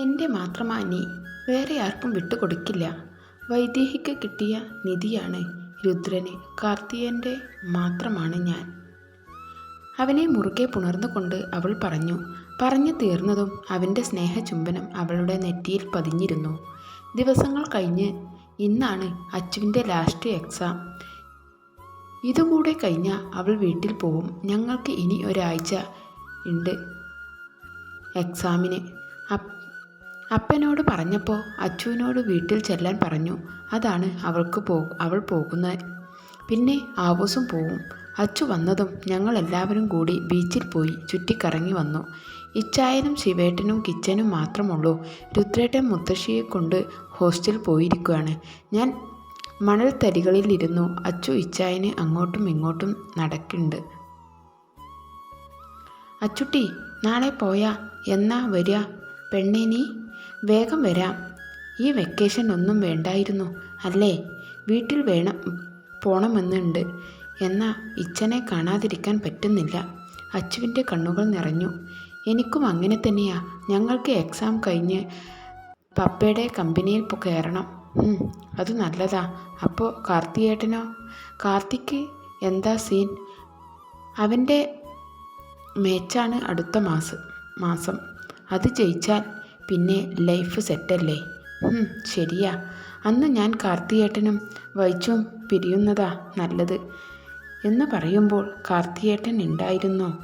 എന്റെ മാത്രമാ നീ വേറെ ആർക്കും വിട്ടുകൊടുക്കില്ല. വൈദേഹിക്ക് കിട്ടിയ നിധിയാണ് രുദ്രന് കാർത്തികന്റെ മാത്രമാണ് ഞാൻ. അവനെ മുറുകെ പുണർന്നുകൊണ്ട് അവൾ പറഞ്ഞു പറഞ്ഞു തീർന്നതും അവന്റെ സ്നേഹചുംബനം അവളുടെ നെറ്റിയിൽ പതിഞ്ഞിരുന്നു. ദിവസങ്ങൾ കഴിഞ്ഞ് ഇന്നാണ് അച്ചുവിന്റെ ലാസ്റ്റ് എക്സാം ഇതുകൂടെ കഴിഞ്ഞാൽ അവൾ വീട്ടിൽ പോവും. ഞങ്ങൾക്ക് ഇനി ഒരാഴ്ച ഉണ്ട് എക്സാമിന് അപ്പ് അപ്പനോട് പറഞ്ഞപ്പോൾ അച്ചുവിനോട് വീട്ടിൽ ചെല്ലാൻ പറഞ്ഞു. അതാണ് അവൾക്ക് പോ അവൾ പോകുന്നത് പിന്നെ ആവൂസും പോവും. അച്ചു വന്നതും ഞങ്ങൾ എല്ലാവരും കൂടി ബീച്ചിൽ പോയി ചുറ്റിക്കറങ്ങി വന്നു. ഇച്ചായനും ശിവേട്ടനും കിച്ചനും മാത്രമുള്ളൂ. രുദ്രേട്ടൻ മുത്തശ്ശിയെ കൊണ്ട് ഹോസ്റ്റൽ പോയിരിക്കുകയാണ്. ഞാൻ മണൽത്തരികളിലിരുന്നു അച്ചു ഇച്ചായന് അങ്ങോട്ടും ഇങ്ങോട്ടും നടക്കുന്നുണ്ട്. അച്ചുട്ടി നാളെ പോയാ. എന്നാ വരിക പെണ്ണേ നീ? വേഗം വരാം. ഈ വെക്കേഷൻ ഒന്നും വേണ്ടായിരുന്നു അല്ലേ? വീട്ടിൽ വേണം പോണമെന്നുണ്ട്. എന്നാ ഇച്ഛനെ കാണാതിരിക്കാൻ പറ്റുന്നില്ല. അച്ചുവിന്റെ കണ്ണുകൾ നിറഞ്ഞു. എനിക്കും അങ്ങനെ തന്നെയാ. ഞങ്ങൾക്ക് എക്സാം കഴിഞ്ഞ് പപ്പയുടെ കമ്പനിയിൽ കയറണം. അത് നല്ലതാ. അപ്പോൾ കാർത്തികേട്ടനോ കാർത്തിക്ക് എന്താ സീൻ അവന്റെ മേച്ചാണ് അടുത്ത മാസം മാസം. അത് ജയിച്ചാൽ പിന്നെ ലൈഫ് സെറ്റല്ലേ? ശരിയാ. അന്ന് ഞാൻ കാർത്തിയേട്ടനും വൈച്ചും പിരിയുന്നതാ നല്ലത്. എന്ന് പറയുമ്പോൾ കാർത്തിയേട്ടൻ ഉണ്ടായിരുന്നോ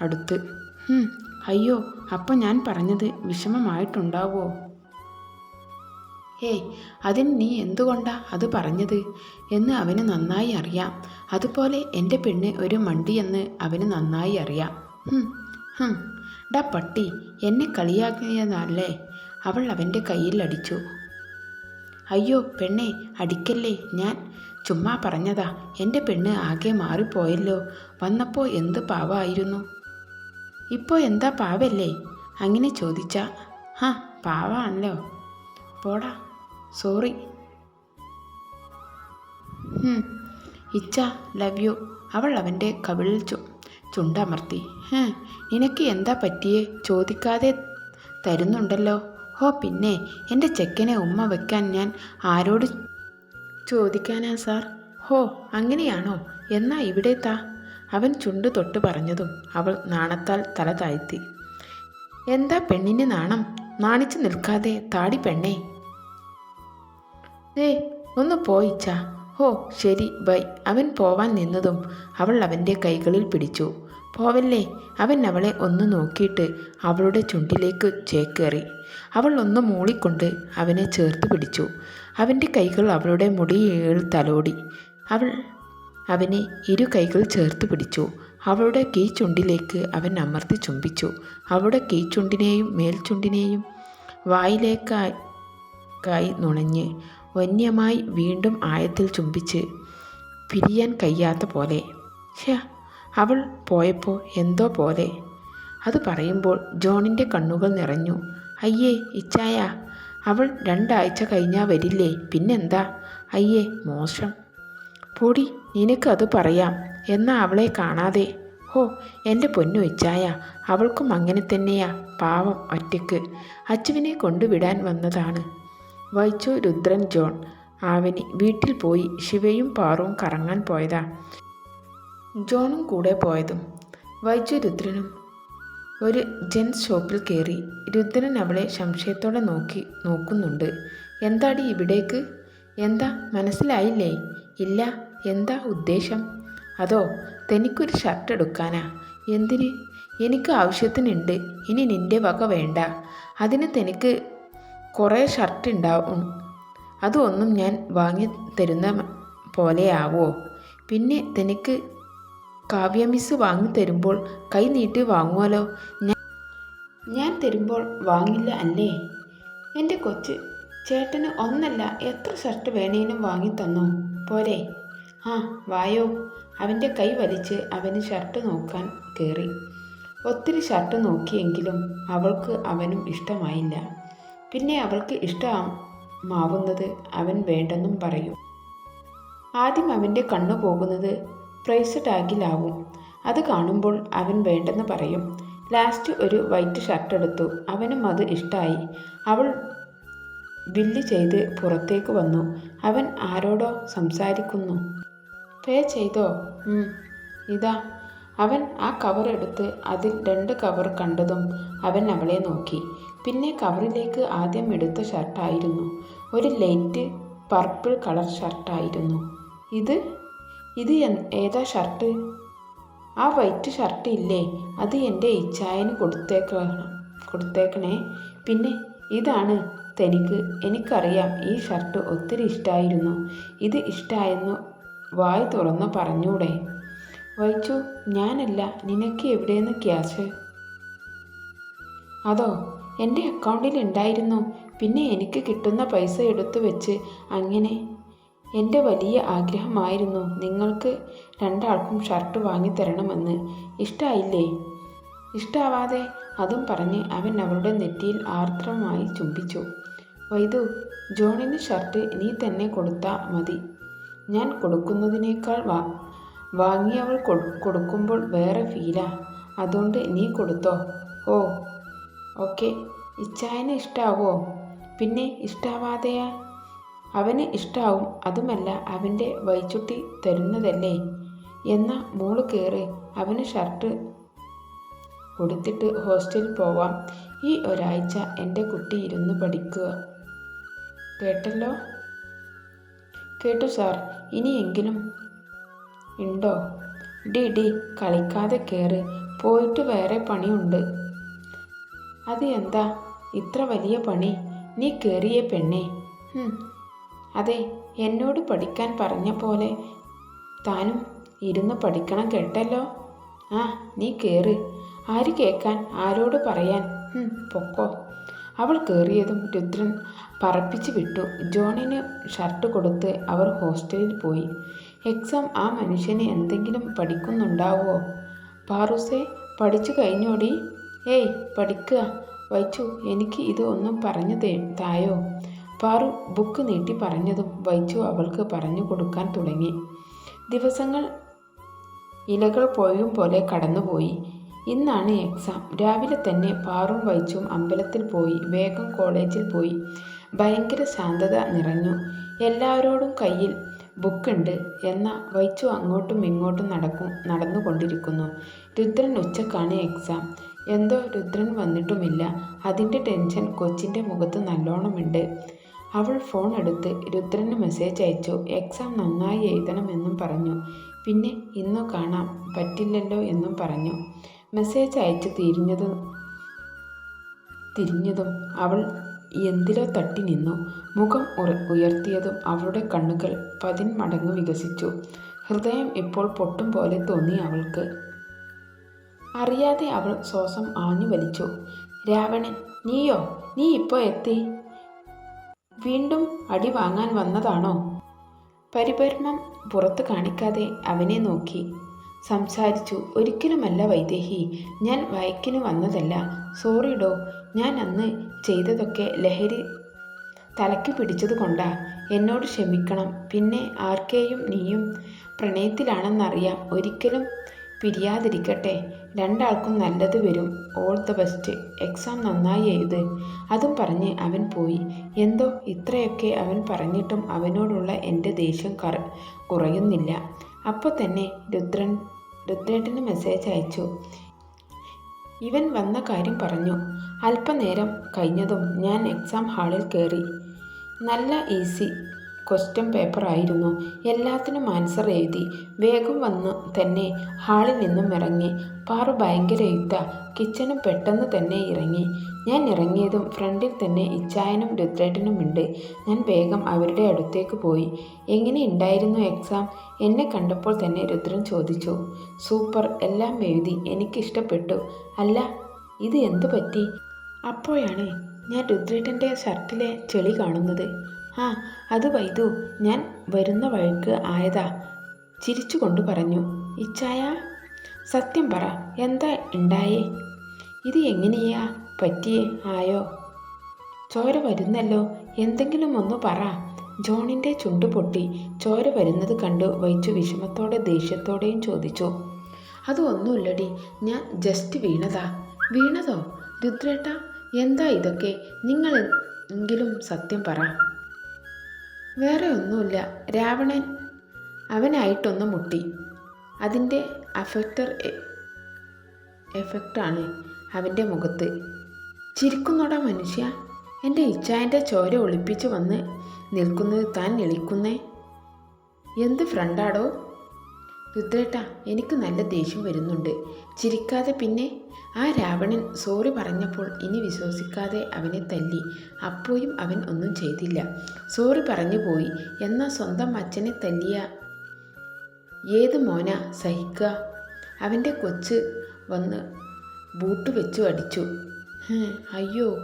അടുത്ത്. അയ്യോ അപ്പോൾ ഞാൻ പറഞ്ഞത് വിഷമമായിട്ടുണ്ടാവോ? ഏയ് അതിന് നീ എന്തുകൊണ്ടാ അത് പറഞ്ഞത്? എന്ന് അവന് നന്നായി അറിയാം. അതുപോലെ എന്റെ പെണ്ണ് ഒരു മണ്ടിയെന്ന് അവന് നന്നായി അറിയാം. ഡാ പട്ടി എന്നെ കളിയാക്കിയെന്നല്ലേ അവൾ അവന്റെ കയ്യിൽ അടിച്ചു. അയ്യോ പെണ്ണെ അടിക്കല്ലേ ഞാൻ? ചുമ്മാ പറഞ്ഞതാ എന്റെ പെണ്ണ് ആകെ മാറിപ്പോയല്ലോ. വന്നപ്പോൾ എന്ത് പാവായിരുന്നു? ഇപ്പോൾ എന്താ പാവല്ലേ? അങ്ങനെ ചോദിച്ച ഹാ പാവാണല്ലോ. പോടാ സോറി. Ichha love you. അവൾ അവന്റെ കവിളിൽ ചുണ്ടമർത്തി. നിനക്ക് എന്താ പറ്റിയെ? ചോദിക്കാതെ തരുന്നുണ്ടല്ലോ. ഓ പിന്നെ എന്റെ ചെക്കനെ ഉമ്മ വെക്കാൻ ഞാൻ ആരോട് ചോദിക്കാനാ സാർ? ഹോ അങ്ങനെയാണോ? എന്നാ ഇവിടെ താ. അവൻ ചുണ്ട് തൊട്ട് പറഞ്ഞതും അവൾ നാണത്താൽ തല താഴ്ത്തി. എന്താ പെണ്ണിന് നാണം? നാണിച്ചു നിൽക്കാതെ താടി പെണ്ണേ. ദേ ഒന്ന് പോയിച്ചാ ഹോ ശരി ബൈ. അവൻ പോവാൻ നിന്നതും അവൾ അവന്റെ കൈകളിൽ പിടിച്ചു. പോവല്ലേ? അവൻ അവളെ ഒന്ന് നോക്കിയിട്ട് അവളുടെ ചുണ്ടിലേക്ക് ചേക്കേറി. അവൾ ഒന്ന് മൂളിക്കൊണ്ട് അവനെ ചേർത്ത് പിടിച്ചു. അവന്റെ കൈകൾ അവളുടെ മുടിയിൽ തലോടി. അവൾ അവനെ ഇരു കൈകൾ ചേർത്ത് പിടിച്ചു. അവളുടെ കീ ചുണ്ടിലേക്ക് അവൻ അമർത്തി ചുംബിച്ചു. അവളുടെ കീ ചുണ്ടിനെയും മേൽചുണ്ടിനെയും വായിലേക്കായി കായി നുണഞ്ഞ് വന്യമായി വീണ്ടും ആയത്തിൽ ചുംബിച്ച് പിരിയാൻ കഴിയാത്ത പോലെ. ഷ്യ അവൾ പോയപ്പോൾ എന്തോ പോലെ. അത് പറയുമ്പോൾ ജോണിന്റെ കണ്ണുകൾ നിറഞ്ഞു. അയ്യേ ഇച്ചായ അവൾ രണ്ടാഴ്ച കഴിഞ്ഞാൽ വരില്ലേ? പിന്നെന്താ? അയ്യേ മോശം. പൊടി നിനക്കത് പറയാം. എന്നാൽ അവളെ കാണാതെ. ഹോ എന്റെ പൊന്നു ഇച്ചായ അവൾക്കും അങ്ങനെ തന്നെയാ. പാവം ഒറ്റയ്ക്ക് അച്ചുവിനെ കൊണ്ടുവിടാൻ വന്നതാണ്. വൈച്ചു രുദ്രൻ ജോൺ. ആവനി വീട്ടിൽ പോയി ശിവയും പാറും കറങ്ങാൻ പോയതാ. ജോണും കൂടെ പോയതും വൈച്ചു രുദ്രനും ഒരു ജെൻസ് ഷോപ്പിൽ കയറി. രുദ്രൻ അവളെ സംശയത്തോടെ നോക്കി നോക്കുന്നുണ്ട്. എന്താടി ഇവിടേക്ക്? എന്താ? മനസ്സിലായില്ലേ? ഇല്ല എന്താ ഉദ്ദേശം? അതോ തനിക്കൊരു ഷർട്ട് എടുക്കാനാ? എന്തിന്? എനിക്ക് ആവശ്യത്തിനുണ്ട്. ഇനി നിന്റെ വക വേണ്ട. അതിന് തനിക്ക് കുറേ ഷർട്ട് ഉണ്ടാവും. അതൊന്നും ഞാൻ വാങ്ങി തരുന്ന പോലെയാവോ? പിന്നെ തനിക്ക് കാവ്യ മിസ് വാങ്ങി തരുമ്പോൾ കൈ നീട്ടി വാങ്ങുമല്ലോ ഞാൻ തരുമ്പോൾ വാങ്ങില്ല അല്ലേ? എന്റെ കൊച്ച് ചേട്ടന് ഒന്നല്ല എത്ര ഷർട്ട് വേണേനും വാങ്ങി തന്നോ. പോരെ. ആ വായോ. അവന്റെ കൈ വലിച്ച് അവന് ഷർട്ട് നോക്കാൻ കയറി ഒത്തിരി ഷർട്ട് നോക്കിയെങ്കിലും അവൾക്ക് അവനും ഇഷ്ടമായില്ല. പിന്നെ അവൾക്ക് ഇഷ്ടമാവുന്നത് അവൻ വേണ്ടെന്നും പറയും. ആദ്യം അവന്റെ കണ്ണു പോകുന്നത് പ്രൈസ് ടാഗിലാവും അത് കാണുമ്പോൾ അവൻ വേണ്ടെന്ന് പറയും. ലാസ്റ്റ് ഒരു വൈറ്റ് ഷർട്ട് എടുത്തു. അവനും അത് ഇഷ്ടമായി അവൾ ബില്ല് ചെയ്ത് പുറത്തേക്ക് വന്നു. അവൻ ആരോടോ സംസാരിക്കുന്നു. പേ ചെയ്തോ? ഇതാ. അവൻ ആ കവർ എടുത്ത് അതിൽ രണ്ട് കവർ കണ്ടതും അവൻ അവളെ നോക്കി. പിന്നെ കവറിലേക്ക് ആദ്യം എടുത്ത ഷർട്ടായിരുന്നു ഒരു ലൈറ്റ് പർപ്പിൾ കളർ ഷർട്ടായിരുന്നു ഇത് ഇത് ഏതാ ഷർട്ട്? ആ വൈറ്റ് ഷർട്ട് ഇല്ലേ അത് എന്റെ ഇച്ചായന് കൊടുത്തേക്കണം കൊടുത്തേക്കണേ. പിന്നെ ഇതാണ് തനിക്ക് എനിക്കറിയാം ഈ ഷർട്ട് ഒത്തിരി ഇഷ്ടമായിരുന്നു ഇത് ഇഷ്ടമായെന്ന് വായി തുറന്ന് പറഞ്ഞൂടെ. വൈച്ചു ഞാനല്ല നിനക്ക് എവിടെയെന്ന് ക്യാഷ്? അതോ എന്റെ അക്കൗണ്ടിൽ ഉണ്ടായിരുന്നു. പിന്നെ എനിക്ക് കിട്ടുന്ന പൈസ എടുത്തു വെച്ച് അങ്ങനെ എന്റെ വലിയ ആഗ്രഹമായിരുന്നു നിങ്ങൾക്ക് രണ്ടാൾക്കും ഷർട്ട് വാങ്ങിത്തരണമെന്ന് ഇഷ്ടമായില്ലേ ഇഷ്ടാവാതെ അതും പറഞ്ഞ് അവൻ അവളുടെ നെറ്റിയിൽ ആർദ്രമായി ചുംബിച്ചു. വൈദു ജോണിന് ഷർട്ട് നീ തന്നെ കൊടുത്താൽ മതി. ഞാൻ കൊടുക്കുന്നതിനേക്കാൾ വാ. വാങ്ങിയവൾ കൊടുക്കുമ്പോൾ വേറെ ഫീലാ അതുകൊണ്ട് നീ കൊടുത്തോ? ഓ ഓക്കെ. ഇച്ചായന് ഇഷ്ടാവോ? പിന്നെ ഇഷ്ടാവാതെയാ? അവന് ഇഷ്ടാവും അതുമല്ല അവന്റെ വൈച്ചുട്ടി തരുന്നതല്ലേ? എന്ന മോൾ കയറി അവന് ഷർട്ട് കൊടുത്തിട്ട് ഹോസ്റ്റലിൽ പോവാം. ഈ ഒരാഴ്ച എന്റെ കുട്ടി ഇരുന്ന് പഠിക്കുക. കേട്ടല്ലോ? കേട്ടു സാർ ഇനിയെങ്കിലും ഉണ്ടോ? ഡി ഡി കളിക്കാതെ കയറ് പോയിട്ട് വേറെ പണിയുണ്ട്. അത് എന്താ ഇത്ര വലിയ പണി? നീ കയറിയ പെണ്ണേ. അതെ എന്നോട് പഠിക്കാൻ പറഞ്ഞ പോലെ താനും ഇരുന്ന് പഠിക്കണം കേട്ടല്ലോ. ആ നീ കയറി ആര് കേൾക്കാൻ ആരോട് പറയാൻ? പൊക്കോ. അവൾ കയറിയതും രുദ്രൻ പറപ്പിച്ച് വിട്ടു. ജോണിന് ഷർട്ട് കൊടുത്ത് അവർ ഹോസ്റ്റലിൽ പോയി. എക്സാം ആ മനുഷ്യന് എന്തെങ്കിലും പഠിക്കുന്നുണ്ടാവോ പാറൂസെ പഠിച്ചു കഴിഞ്ഞോടി? ഏയ് പഠിക്കുക. വൈച്ചു എനിക്ക് ഇത് ഒന്നും പറഞ്ഞു തായോ? പാറു ബുക്ക് നീട്ടി പറഞ്ഞതും വൈച്ചു അവൾക്ക് പറഞ്ഞു കൊടുക്കാൻ തുടങ്ങി. ദിവസങ്ങൾ ഇലകൾ പോയും പോലെ കടന്നുപോയി. ഇന്നാണ് എക്സാം രാവിലെ തന്നെ പാറും വൈച്ചും അമ്പലത്തിൽ പോയി. വേഗം കോളേജിൽ പോയി. ഭയങ്കര ശാന്തത നിറഞ്ഞു. എല്ലാവരോടും കയ്യിൽ ബുക്കുണ്ട് എന്ന വൈച്ചു അങ്ങോട്ടും ഇങ്ങോട്ടും നടക്കും നടന്നുകൊണ്ടിരിക്കുന്നു. രുദ്രൻ ഉച്ചക്കാണ് എക്സാം എന്തോ രുദ്രൻ വന്നിട്ടുമില്ല. അതിന്റെ ടെൻഷൻ കൊച്ചിന്റെ മുഖത്ത് നല്ലോണമുണ്ട്. അവൾ ഫോൺ എടുത്ത് രുദ്രന് മെസ്സേജ് അയച്ചു. എക്സാം നന്നായി എഴുതണമെന്നും പറഞ്ഞു. പിന്നെ ഇന്നു കാണാം. പറ്റില്ലല്ലോ എന്നും പറഞ്ഞു. മെസ്സേജ് അയച്ചു തിരിഞ്ഞതും തിരിഞ്ഞതും അവൾ എന്തിലോ തട്ടി നിന്നു. മുഖം ഉയർത്തിയതും അവളുടെ കണ്ണുകൾ പതിന്മടങ്ങ് വികസിച്ചു. ഹൃദയം ഇപ്പോൾ പൊട്ടും പോലെ തോന്നി അവൾക്ക്. അറിയാതെ അവൾ ശ്വാസം ആഞ്ഞു വലിച്ചു. രാവണൻ നീയോ? നീ ഇപ്പോൾ എത്തി? വീണ്ടും അടി വാങ്ങാൻ വന്നതാണോ? പരിപരമം പുറത്ത് കാണിക്കാതെ അവനെ നോക്കി. സംസാരിച്ചു ഒരിക്കലുമല്ല വൈദേഹി ഞാൻ വയക്കിന് വന്നതല്ല. സോറിഡോ ഞാൻ അന്ന് ചെയ്തതൊക്കെ ലഹരി തലയ്ക്ക് പിടിച്ചത് കൊണ്ടാ. എന്നോട് ക്ഷമിക്കണം. പിന്നെ ആർക്കെയും നീയും പ്രണയത്തിലാണെന്നറിയാം. ഒരിക്കലും പിരിയാതിരിക്കട്ടെ. രണ്ടാൾക്കും നല്ലത് വരും. ഓൾ ദ ബെസ്റ്റ് എക്സാം നന്നായി എഴുത്. അതും പറഞ്ഞ് അവൻ പോയി. എന്തോ ഇത്രയൊക്കെ അവൻ പറഞ്ഞിട്ടും അവനോടുള്ള എന്റെ ദേഷ്യം കറ കുറയുന്നില്ല. അപ്പോൾ തന്നെ രുദ്രൻ രുദ്രേട്ടന് മെസ്സേജ് അയച്ചു. ഇവൻ വന്ന കാര്യം പറഞ്ഞു. അല്പനേരം കഴിഞ്ഞതും ഞാൻ എക്സാം ഹാളിൽ കയറി നല്ല ഈസി ക്വസ്റ്റ്യൻ പേപ്പർ ആയിരുന്നു. എല്ലാത്തിനും ആൻസർ എഴുതി. വേഗം വന്ന് തന്നെ ഹാളിൽ നിന്നും ഇറങ്ങി. പാറു ഭയങ്കര യുദ്ധ കിച്ചനും പെട്ടെന്ന് തന്നെ ഇറങ്ങി. ഞാൻ ഇറങ്ങിയതും ഫ്രണ്ടിൽ തന്നെ ഇച്ചായനും രുദ്രേട്ടനും ഉണ്ട്. ഞാൻ വേഗം അവരുടെ അടുത്തേക്ക് പോയി. എങ്ങനെ ഉണ്ടായിരുന്നു എക്സാം എന്നെ കണ്ടപ്പോൾ തന്നെ രുദ്രൻ ചോദിച്ചു. സൂപ്പർ. എല്ലാം എഴുതി. എനിക്കിഷ്ടപ്പെട്ടു അല്ല ഇത് എന്തു പറ്റി? അപ്പോഴാണ് ഞാൻ രുദ്രേട്ടന്റെ ഷർട്ടിലെ ചെളി കാണുന്നത്. ആ അത് വൈദു. ഞാൻ വരുന്ന വഴിക്ക് ആയതാ. ചിരിച്ചുകൊണ്ട് പറഞ്ഞു. ഇച്ചായ സത്യം പറ. എന്താ ഉണ്ടായേ ഇത് എങ്ങനെയാ? പറ്റിയേ? ആയോ? ചോര വരുന്നല്ലോ. എന്തെങ്കിലും ഒന്ന് പറ. ജോണിന്റെ ചുണ്ടു പൊട്ടി. ചോര വരുന്നത് കണ്ട് വൈച്ചു വിഷമത്തോടെ ദേഷ്യത്തോടെയും ചോദിച്ചു. അത് ഒന്നുമില്ലടി. ഞാൻ ജസ്റ്റ് വീണതാ. വീണതോ? രുദ്രേട്ട എന്താ ഇതൊക്കെ? നിങ്ങൾ എങ്കിലും സത്യം പറ. വേറെ ഒന്നുമില്ല. രാവണൻ അവനായിട്ടൊന്ന് മുട്ടി. അതിന്റെ അഫക്റ്റർ എഫക്റ്റാണ് അവന്റെ മുഖത്ത്. ചിരിക്കുന്നോടാ മനുഷ്യ. എന്റെ ഇച്ചായന്റെ ചോര ഒളിപ്പിച്ച് വന്ന് നിൽക്കുന്നത് താൻ എളിക്കുന്നേ? എന്ത് ഫ്രണ്ടാടോ? രുദ്രേട്ട എനിക്ക് നല്ല ദേഷ്യം വരുന്നുണ്ട്. ചിരിക്കാതെ പിന്നെ ആ രാവണൻ സോറി പറഞ്ഞപ്പോൾ ഇനി വിശ്വസിക്കാതെ അവനെ തല്ലി. അപ്പോഴും അവൻ ഒന്നും ചെയ്തില്ല. സോറി പറഞ്ഞു പോയി. എന്നാൽ സ്വന്തം അച്ഛനെ തല്ലിയ? ഏത് മോന സഹിക്കുക? അവന്റെ കൊച്ച് വന്ന് ബൂട്ട് വെച്ചു അടിച്ചു. അയ്യോ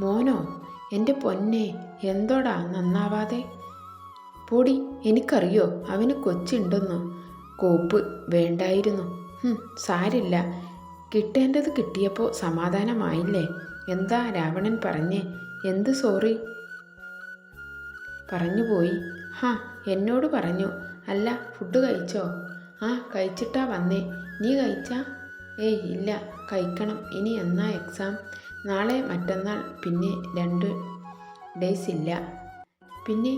മോനോ എന്റെ പൊന്നെ എന്തോടാ നന്നാവാതെ? പൊടി എനിക്കറിയോ അവന് കൊച്ചുണ്ടെന്ന്. കോപ്പ് വേണ്ടായിരുന്നു. സാരില്ല. കിട്ടേണ്ടത് കിട്ടിയപ്പോൾ സമാധാനമായില്ലേ? എന്താ രാവണൻ പറഞ്ഞേ? എന്ത് സോറി? പറഞ്ഞു പോയി ഹാ എന്നോട് പറഞ്ഞു. അല്ല ഫുഡ് കഴിച്ചോ? ആ കഴിച്ചിട്ടാ വന്നേ. നീ കഴിച്ചാ? ഏയ് ഇല്ല. കഴിക്കണം. ഇനി എന്നാ എക്സാം നാളെ മറ്റന്നാൾ പിന്നെ രണ്ട് ഡേയ്സ് ഇല്ല. പിന്നെ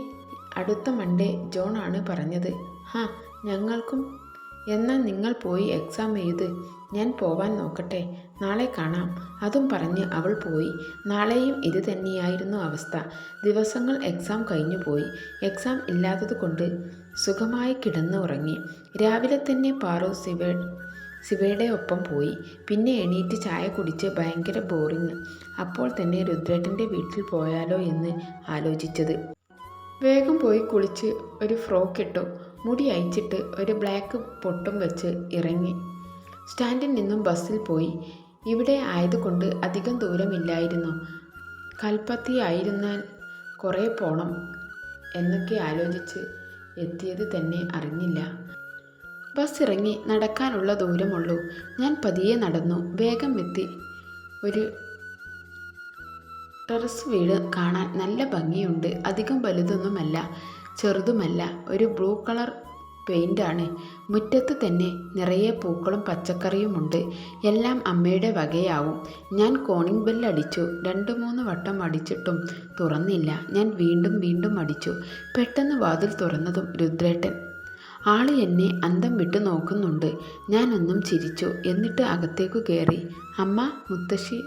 അടുത്ത മൺഡേ ജോൺ ആണ് പറഞ്ഞത്. ഹാ ഞങ്ങൾക്കും. എന്നാൽ നിങ്ങൾ പോയി എക്സാം എഴുത്. ഞാൻ പോവാൻ നോക്കട്ടെ. നാളെ കാണാം. അതും പറഞ്ഞ് അവൾ പോയി. നാളെയും ഇത് തന്നെയായിരുന്നു അവസ്ഥ. ദിവസങ്ങൾ എക്സാം കഴിഞ്ഞു പോയി. എക്സാം ഇല്ലാത്തത് കൊണ്ട് സുഖമായി കിടന്ന് ഉറങ്ങി. രാവിലെ തന്നെ പാറു ശിവ ശിവയുടെ ഒപ്പം പോയി. പിന്നെ എണീറ്റ് ചായ കുടിച്ച് ഭയങ്കര ബോറിങ് അപ്പോൾ തന്നെ രുദ്രേട്ടന്റെ വീട്ടിൽ പോയാലോ എന്ന് ആലോചിച്ചത്. വേഗം പോയി കുളിച്ച് ഒരു ഫ്രോക്ക് ഇട്ടു. മുടി അയച്ചിട്ട് ഒരു ബ്ലാക്ക് പൊട്ടും വെച്ച് ഇറങ്ങി. സ്റ്റാൻഡിൽ നിന്നും ബസ്സിൽ പോയി. ഇവിടെ ആയതുകൊണ്ട് അധികം ദൂരമില്ലായിരുന്നു. കൽപ്പത്തി ആയിരുന്നാൽ കുറേ പോണം എന്നൊക്കെ ആലോചിച്ച് എത്തിയത് തന്നെ അറിഞ്ഞില്ല. ബസ് ഇറങ്ങി നടക്കാനുള്ള ദൂരമുള്ളൂ. ഞാൻ പതിയെ നടന്നു. വേഗം എത്തി. ഒരു ടെറസ് വീട് കാണാൻ നല്ല ഭംഗിയുണ്ട്. അധികം വലുതൊന്നുമല്ല. ചെറുതുമല്ല ഒരു ബ്ലൂ കളർ പെയിന്റാണ് മുറ്റത്ത് തന്നെ നിറയെ പൂക്കളും പച്ചക്കറിയുമുണ്ട്. എല്ലാം അമ്മയുടെ വകയാവും. ഞാൻ കോണിംഗ് ബെൽ അടിച്ചു രണ്ട് മൂന്ന് വട്ടം അടിച്ചിട്ടും തുറന്നില്ല. ഞാൻ വീണ്ടും വീണ്ടും അടിച്ചു. പെട്ടെന്ന് വാതിൽ തുറന്നതും രുദ്രേട്ടൻ. ആൾ എന്നെ അന്തം വിട്ട് നോക്കുന്നുണ്ട്. ഞാനൊന്നും ചിരിച്ചു. എന്നിട്ട് അകത്തേക്കു കയറി അമ്മ മുത്തശ്ശി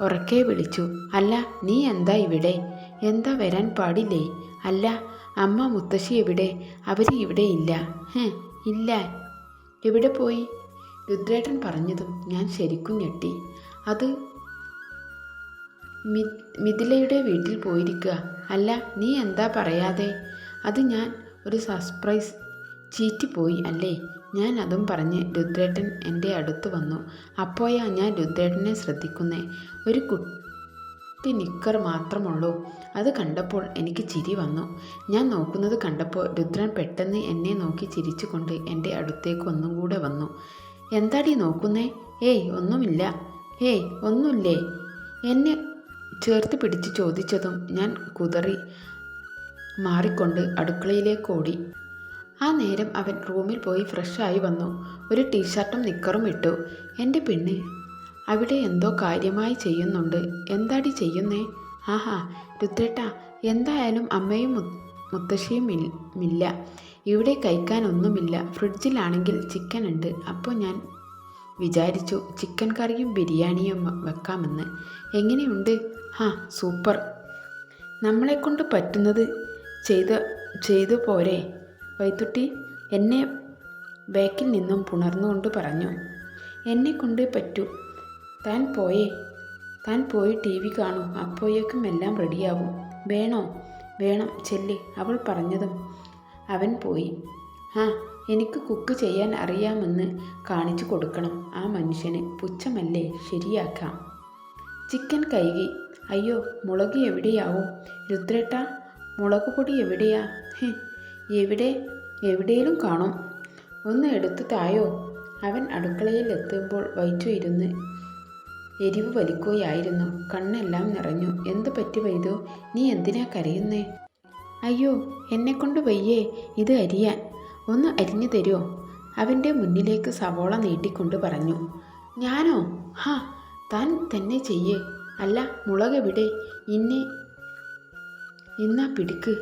ഉറക്കെ വിളിച്ചു. അല്ല നീ എന്താ ഇവിടെ? എന്താ വരാൻ പാടില്ലേ? അല്ല അമ്മ മുത്തശ്ശി എവിടെ? അവർ ഇവിടെ ഇല്ല. ഹേ ഇല്ല. എവിടെ പോയി? രുദ്രേട്ടൻ പറഞ്ഞതും ഞാൻ ശരിക്കും ഞെട്ടി. അത് മി മിഥിലയുടെ വീട്ടിൽ പോയിരിക്കുക. അല്ല നീ എന്താ പറയാതെ? അത് ഞാൻ ഒരു സർപ്രൈസ് ചീറ്റിപ്പോയി അല്ലേ? ഞാൻ അതും പറഞ്ഞ് രുദ്രേട്ടൻ എന്റെ അടുത്ത് വന്നു. അപ്പോയാ ഞാൻ രുദ്രേട്ടനെ ശ്രദ്ധിക്കുന്നേ. ഒരു കുട്ടി നിക്കർ മാത്രമുള്ളൂ. അത് കണ്ടപ്പോൾ എനിക്ക് ചിരി വന്നു. ഞാൻ നോക്കുന്നത് കണ്ടപ്പോൾ രുദ്രൻ പെട്ടെന്ന് എന്നെ നോക്കി ചിരിച്ചുകൊണ്ട് എന്റെ അടുത്തേക്ക് ഒന്നും കൂടെ വന്നു. എന്താടി നോക്കുന്നേ? ഏയ് ഒന്നുമില്ല. ഏയ് ഒന്നുമില്ലേ? എന്നെ ചേർത്ത് പിടിച്ച് ചോദിച്ചതും ഞാൻ കുതറി മാറിക്കൊണ്ട് അടുക്കളയിലേക്ക് ഓടി. ആ നേരം അവൻ റൂമിൽ പോയി ഫ്രഷായി വന്നു. ഒരു ടീഷർട്ടും നിക്കറും ഇട്ടു. എന്റെ പെണ്ണ് അവിടെ എന്തോ കാര്യമായി ചെയ്യുന്നുണ്ട്. എന്താടി ചെയ്യുന്നേ? ആഹാ രുദ്രേട്ട എന്തായാലും അമ്മയും മുത്തശ്ശിയും ഇല്ല ഇവിടെ കഴിക്കാനൊന്നുമില്ല ഫ്രിഡ്ജിലാണെങ്കിൽ ചിക്കൻ ഉണ്ട്. അപ്പോൾ ഞാൻ വിചാരിച്ചു ചിക്കൻ കറിയും ബിരിയാണിയും വെക്കാമെന്ന്. എങ്ങനെയുണ്ട്? ഹാ സൂപ്പർ. നമ്മളെക്കൊണ്ട് പറ്റുന്നത് ചെയ്ത് ചെയ്തു പോരെ. വൈത്തുട്ടി എന്നെ ബാക്കിൽ നിന്നും പുണർന്നുകൊണ്ട് പറഞ്ഞു. എന്നെ കൊണ്ട് പറ്റൂ. താൻ പോയേ. താൻ പോയി ടി വി കാണൂ. അപ്പോഴേക്കും എല്ലാം റെഡിയാവും. വേണോ? വേണം. ചെല്ലി. അവൾ പറഞ്ഞതും അവൻ പോയി. ആ എനിക്ക് കുക്ക് ചെയ്യാൻ അറിയാമെന്ന് കാണിച്ചു കൊടുക്കണം. ആ മനുഷ്യന് പുച്ഛമല്ലേ? ശരിയാക്കാം. ചിക്കൻ കൈകി അയ്യോ മുളക് എവിടെയാവും? രുദ്രേട്ട മുളക് പൊടി എവിടെയാ? എവിടെ? എവിടെയും കാണും. ഒന്ന് എടുത്തു തായോ? അവൻ അടുക്കളയിൽ എത്തുമ്പോൾ വയറ്റു ഇരുന്ന് എരിവ് വലിക്കുകയായിരുന്നു. കണ്ണെല്ലാം നിറഞ്ഞു. എന്ത് പറ്റി വൈദു നീ എന്തിനാ കരയുന്നേ? അയ്യോ എന്നെക്കൊണ്ട് വയ്യേ. ഇത് അരിയാൻ. ഒന്ന് അരിഞ്ഞു തരുമോ അവന്റെ മുന്നിലേക്ക് സവോള നീട്ടിക്കൊണ്ട് പറഞ്ഞു. ഞാനോ? ഹാ താൻ തന്നെ ചെയ്യേ. അല്ല മുളകെവിടെ ഇന്നെ ഇന്നാ പിടിക്ക്.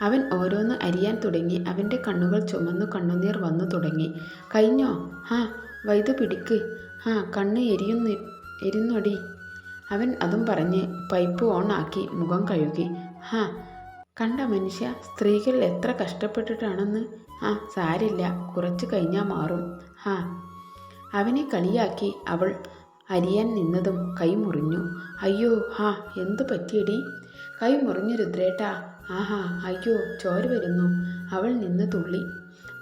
അവൻ ഓരോന്ന് അരിയാൻ തുടങ്ങി. അവന്റെ കണ്ണുകൾ ചുമന്നു കണ്ണുനീർ വന്നു തുടങ്ങി. കഴിഞ്ഞോ? ഹാ വൈദു പിടിക്ക്. ഹാ കണ്ണ് എരിയുന്നു. എരിന്നൊടി അവൻ അതും പറഞ്ഞ് പൈപ്പ് ഓൺ ആക്കി മുഖം കഴുകി. ഹാ കണ്ട മനുഷ്യ സ്ത്രീകൾ എത്ര കഷ്ടപ്പെട്ടിട്ടാണെന്ന്? ആ സാരില്ല കുറച്ച് കഴിഞ്ഞാൽ മാറും. ഹാ. അവനെ കളിയാക്കി അവൾ അരിയാൻ നിന്നതും കൈ മുറിഞ്ഞു. അയ്യോ ഹാ എന്തു പറ്റിയടി? കൈ മുറിഞ്ഞു രുദ്രേട്ടാ. ആഹാ അയ്യോ ചോര വരുന്നു. അവൾ നിന്ന് തുള്ളി.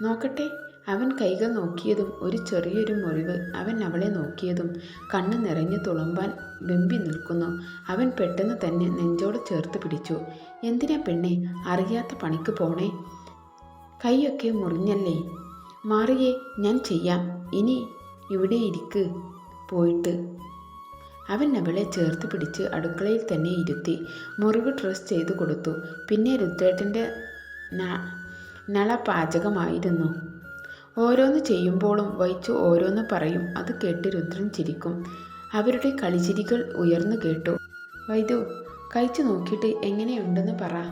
നോക്കട്ടെ അവൻ കൈകൾ നോക്കിയതും ഒരു ചെറിയൊരു മുറിവ് അവൻ അവളെ നോക്കിയതും കണ്ണ് നിറഞ്ഞു തുളുമ്പാൻ വെമ്പി നിൽക്കുന്നു. അവൻ പെട്ടെന്ന് തന്നെ നെഞ്ചോട് ചേർത്ത് പിടിച്ചു. എന്തിനാ പെണ്ണെ? അറിയാത്ത പണിക്ക് പോണേ. കൈയൊക്കെ മുറിഞ്ഞല്ലേ. മാറിയേ ഞാൻ ചെയ്യാം. ഇനി ഇവിടെ ഇരിക്ക് പോയിട്ട്. അവൻ അവളെ ചേർത്ത് പിടിച്ച് അടുക്കളയിൽ തന്നെ ഇരുത്തി മുറിവ് ഡ്രസ് ചെയ്തു കൊടുത്തു. പിന്നെ രുദ്രേട്ടന്റെ നള പാചകമായിരുന്നു ഓരോന്ന് ചെയ്യുമ്പോഴും വൈച്ചു ഓരോന്ന് പറയും. അത് കേട്ട് രുദ്രൻ ചിരിക്കും. അവരുടെ കളിചിരികൾ ഉയർന്നു കേട്ടു. വൈദു കഴിച്ചു നോക്കിയിട്ട് എങ്ങനെയുണ്ടെന്ന് പറ.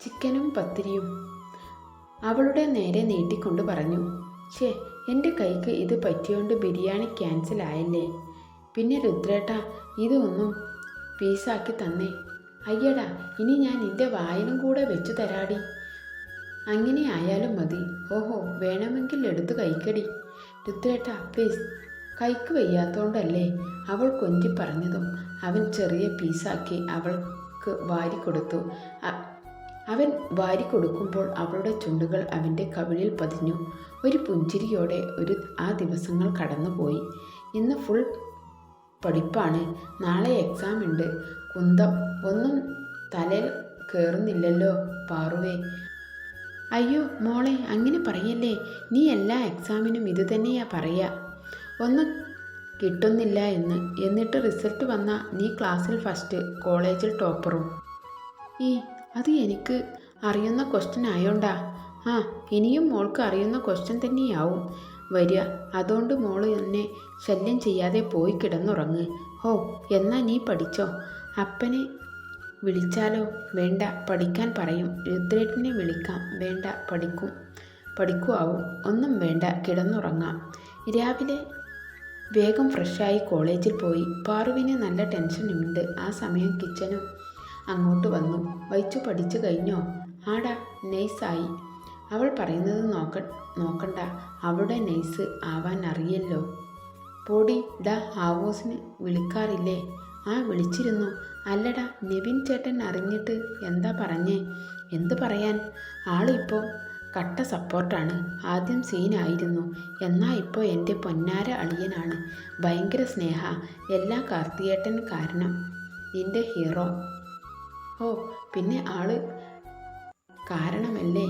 ചിക്കനും പത്തിരിയും. അവളുടെ നേരെ നീട്ടിക്കൊണ്ട് പറഞ്ഞു. ഷേ എന്റെ കൈക്ക് ഇത് പറ്റിയോണ്ട് ബിരിയാണി ക്യാൻസൽ ആയല്ലേ? പിന്നെ രുദ്രേട്ട ഇതൊന്നും പീസാക്കി തന്നേ. അയ്യടാ ഇനി ഞാൻ നിന്റെ വായനും കൂടെ വെച്ചു തരാടി. അങ്ങനെ ആയാലും മതി. ഓഹോ വേണമെങ്കിൽ എടുത്തു കൈക്കടി. രുദ്രേട്ട പ്ലീസ് കൈക്ക് വയ്യാത്തോണ്ടല്ലേ അവൾ കൊഞ്ചി പറഞ്ഞതും. അവൻ ചെറിയ പീസാക്കി അവൾക്ക് വാരി കൊടുത്തു അവൻ വാരി കൊടുക്കുമ്പോൾ അവളുടെ ചുണ്ടുകൾ അവന്റെ കവിളിൽ പതിഞ്ഞു. ഒരു പുഞ്ചിരിയോടെ ഒരു ആ ദിവസങ്ങൾ കടന്നുപോയി. ഇന്ന് ഫുൾ പഠിപ്പാണ്. നാളെ എക്സാം ഉണ്ട്. കുന്തം ഒന്നും തലയിൽ കയറുന്നില്ലല്ലോ പാറുവേ. അയ്യോ മോളെ അങ്ങനെ പറയല്ലേ? നീ എല്ലാ എക്സാമിനും ഇത് തന്നെയാ പറയുക ഒന്ന് കിട്ടുന്നില്ല എന്ന്. എന്നിട്ട് റിസൾട്ട് വന്നാൽ നീ ക്ലാസ്സിൽ ഫസ്റ്റ് കോളേജിൽ ടോപ്പറും ഈ അത് എനിക്ക് അറിയുന്ന ക്വസ്റ്റ്യൻ ആയോണ്ടാ? ആ ഇനിയും മോൾക്ക് അറിയുന്ന ക്വസ്റ്റ്യൻ തന്നെയാവും. വരിക. അതുകൊണ്ട് മോൾ എന്നെ ശല്യം ചെയ്യാതെ പോയി കിടന്നുറങ്ങ്. ഹോ എന്നാ നീ പഠിച്ചോ? അപ്പനെ വിളിച്ചാലോ? വേണ്ട പഠിക്കാൻ പറയും. രുദ്രേട്ടനെ വിളിക്കാം. വേണ്ട പഠിക്കും. പഠിക്കുവാവും ഒന്നും വേണ്ട കിടന്നുറങ്ങാം. രാവിലെ വേഗം ഫ്രഷായി കോളേജിൽ പോയി. പാറുവിന് നല്ല ടെൻഷനുണ്ട്. ആ സമയം കിച്ചനും അങ്ങോട്ട് വന്നു. വൈച്ചു പഠിച്ചു കഴിഞ്ഞോ? ആടാ നൈസായി. അവൾ പറയുന്നത് നോക്ക നോക്കണ്ട. അവളുടെ നൈസ് ആവാൻ അറിയല്ലോ. പോടി ദ ഹാവോസിന് വിളിക്കാറില്ലേ? ആ വിളിച്ചിരുന്നു. അല്ലടാ നിവിൻ ചേട്ടൻ അറിഞ്ഞിട്ട് എന്താ പറഞ്ഞേ? എന്തു പറയാൻ? ആളിപ്പോൾ കട്ട സപ്പോർട്ടാണ്. ആദ്യം സീനായിരുന്നു എന്നാൽ ഇപ്പോൾ എന്റെ പൊന്നാര അളിയനാണ്. ഭയങ്കര സ്നേഹ. എല്ലാ കാർത്തിയേട്ടൻ കാരണം നിന്റെ ഹീറോ ഓ പിന്നെ ആൾ കാരണമല്ലേ?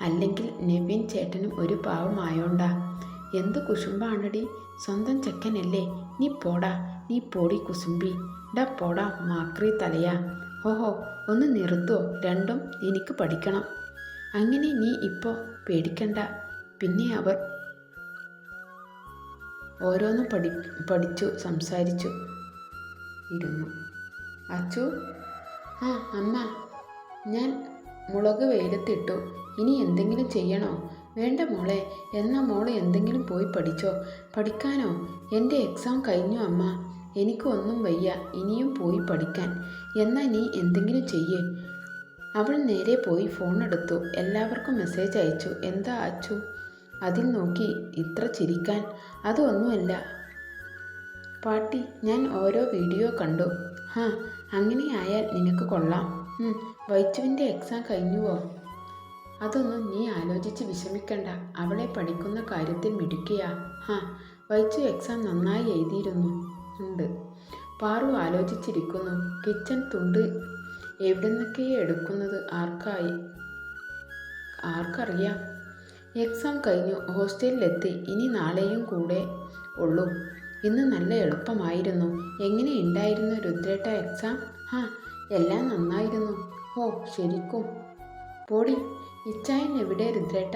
അല്ലെങ്കിൽ നെവിൻ ചേട്ടനും ഒരു പാവമായോണ്ടാ? എന്ത് കുശുമ്പാണടി? സ്വന്തം ചെക്കനല്ലേ. നീ പോടാ. നീ പോടി കുസുമ്പി ഡാ പോടാ മാക്രി തലയാ. ഓഹോ ഒന്ന് നിർത്തോ. രണ്ടും എനിക്ക് പഠിക്കണം. അങ്ങനെ നീ ഇപ്പോൾ പേടിക്കണ്ട. പിന്നെ അവർ ഓരോന്നും പഠി പഠിച്ചു സംസാരിച്ചു ഇരുന്നു. അച്ചു? ആ അമ്മ. ഞാൻ മുളക് വെയിലത്തിട്ടു. ഇനി എന്തെങ്കിലും ചെയ്യണോ? വേണ്ട മോളെ എന്നാ മോളെ എന്തെങ്കിലും പോയി പഠിച്ചോ? പഠിക്കാനോ? എന്റെ എക്സാം കഴിഞ്ഞു അമ്മ. എനിക്കൊന്നും വയ്യ ഇനിയും പോയി പഠിക്കാൻ. എന്നാ നീ എന്തെങ്കിലും ചെയ്യേ. അവൾ നേരെ പോയി ഫോൺ എടുത്തു. എല്ലാവർക്കും മെസ്സേജ് അയച്ചു. എന്താ അച്ചു? അതിൽ നോക്കി ഇത്ര ചിരിക്കാൻ. അതൊന്നുമല്ല. പാട്ടി ഞാൻ ഓരോ വീഡിയോ കണ്ടു. ഹാ അങ്ങനെയായാൽ നിനക്ക് കൊള്ളാം. വൈച്ചുവിന്റെ എക്സാം കഴിഞ്ഞുവോ? അതൊന്നും നീ ആലോചിച്ച് വിഷമിക്കണ്ട. അവളെ പഠിക്കുന്ന കാര്യത്തിൽ മിടുക്കിയാ. ഹാ വൈച്ചു എക്സാം നന്നായി എഴുതിയിരുന്നു. ഉണ്ട്. പാറു ആലോചിച്ചിരിക്കുന്നു. കിച്ചൺ തുണ്ട് എവിടെ എടുക്കുന്നത്? ആർക്കായി? ആർക്കറിയാം. എക്സാം കഴിഞ്ഞു. ഹോസ്റ്റലിലെത്തി. ഇനി നാളെയും കൂടെ ഉള്ളൂ. ഇന്ന് നല്ല എളുപ്പമായിരുന്നു. എങ്ങനെ ഉണ്ടായിരുന്നു രുദ്രേട്ട എക്സാം ഹാ എല്ലാം നന്നായിരുന്നു. ഓ ശരിക്കും. പോടി. ഇച്ചായൻ എവിടെ രുദ്രേട്ട?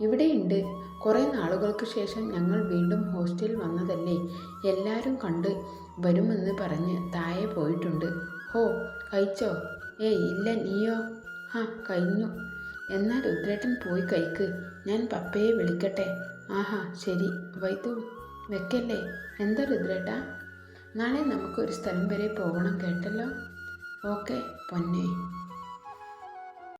ഇവിടെയുണ്ട്. കുറേ നാളുകൾക്ക് ശേഷം ഞങ്ങൾ വീണ്ടും ഹോസ്റ്റലിൽ വന്നതല്ലേ? എല്ലാവരും കണ്ട് വരുമെന്ന് പറഞ്ഞ് താഴെ പോയിട്ടുണ്ട്. ഹോ കഴിച്ചോ? ഏയ് ഇല്ല നീയോ? ആ കഴിഞ്ഞു. എന്നാൽ രുദ്രേട്ടൻ പോയി കഴിക്ക്. ഞാൻ പപ്പയെ വിളിക്കട്ടെ. ആഹാ ശരി. വൈദ്യു വെക്കല്ലേ? എന്താ രുദ്രേട്ട? നാളെ നമുക്കൊരു സ്ഥലം വരെ പോകണം കേട്ടല്ലോ? ഓക്കെ പൊന്നെ.